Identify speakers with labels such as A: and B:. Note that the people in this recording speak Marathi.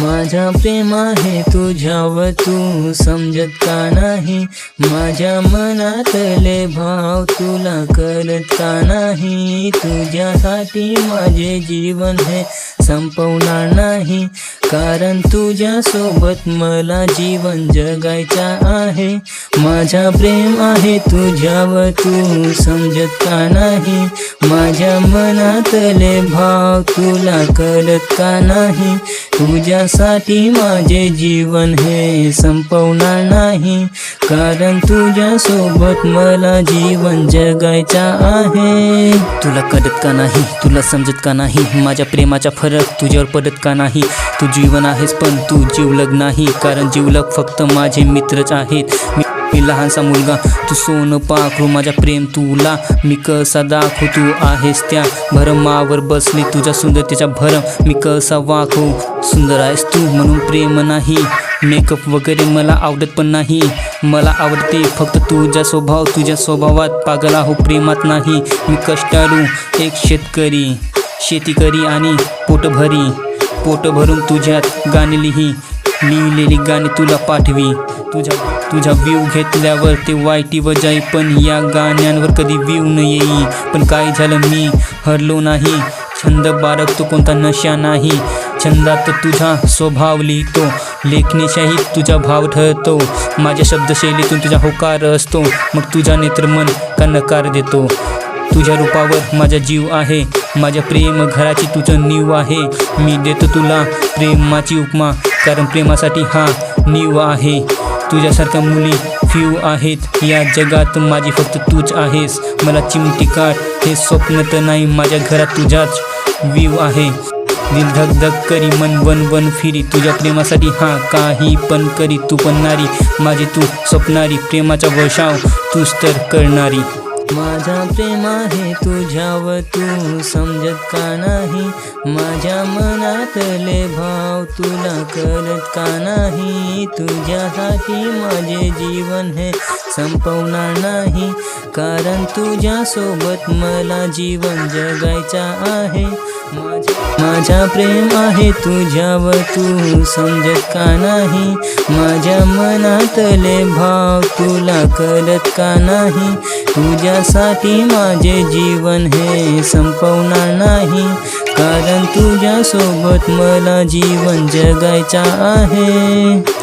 A: माझा प्रेम आहे तुझ्यावर तू समजत का नाही? माझ्या मनातले भाव तुला करत का नाही? तुझ्यासाठी माझे जीवन हे संपवणार नाही. कारण तुझ्यासोबत मला जीवन जगायचा आहे. माझा प्रेम आहे तुझ्यावर तू समजत का नाही? माझ्या मनातले भाव तुला कळत का नाही? तुझ्या तुझ्यासाठी माझे जीवन हे संपवणार नाही. कारण तुझ्यासोबत मला जीवन जगायचा आहे. तुला कळत का नाही? तुला समजत का नाही? माझ्या प्रेमाचा फरक तुझ्यावर पडत का नाही? तू जीवन आहेस पण तू जीवलग नाही. कारण जीवलग फक्त माझे मित्रच आहेत. मी लहानसा मुलगा तू सोनं पाखरू माझा प्रेम तुला. मी कसा दाखवू तू आहेस त्या भरमावर बसली तुझ्या सुंदरतेच्या भरम. मी कसा वाखू सुंदर आहेस तू म्हणून प्रेम नाही. मेकअप वगैरे मला आवडत पण नाही. मला आवडते फक्त तुझा स्वभाव तुझ्या स्वभावात पागल आहो प्रेमात नाही. मी कष्टाळू एक शेतकरी शेती करी आणि पोट भरी. पोट भरून तुझ्यात गाणी लिही. लिहिलेली गाणी तुला पाठवी. तुझ्या तुझ्या व्ह्यू घेतल्यावर ते वाईटी वजाई पण या गाण्यांवर कधी व्ह्यू न येई. पण काय झालं मी हरलो नाही. छंद बाळगतो कोणता नशा नाही. छंदात तुझा स्वभाव लिहितो. लेखणीशाही तुझा भाव ठरतो. माझ्या शब्दशैलीतून तुझा होकार असतो. मग तुझा नेत्रमन का नकार देतो? तुझ्या रूपावर माझा जीव आहे. माझ्या प्रेम घराची तुझं नीव आहे. मी देतो तुला प्रेमाची उपमा. कारण प्रेमासाठी हा नीव आहे. तुझ्यासारख्या मुली फ्यू आहेत. या जगात माझी फक्त तूच आहेस. मला चिमटी काढ. हे स्वप्न तर नाही माझ्या घरात तुझाच व्ह्यू आहे. दिल धक धक करी मन वन वन फिरी. तुझ्या प्रेमासाठी हा काही पण करी. तू पण नारी माझी तू स्वप्नारी प्रेमाचा वशाव तूच तर करणारी. माझा प्रेम आहे तुझ्यावर तू समजत का नाही? माझ्या मनातले भाव तुला करत का नाही? तुझ्यासाठी माझे जीवन हे संपवणार नाही. कारण तुझ्यासोबत मला जीवन जगायचा आहे. माझा प्रेम आहे तुझ्यावर तू समजत का नाही? माझ्या मनातले भाव तुला करत का नाही? तुझ्या तुझ्यासाठी माझे जीवन हे संपवणार नाही. कारण तुझ्यासोबत मला जीवन जगायचा आहे.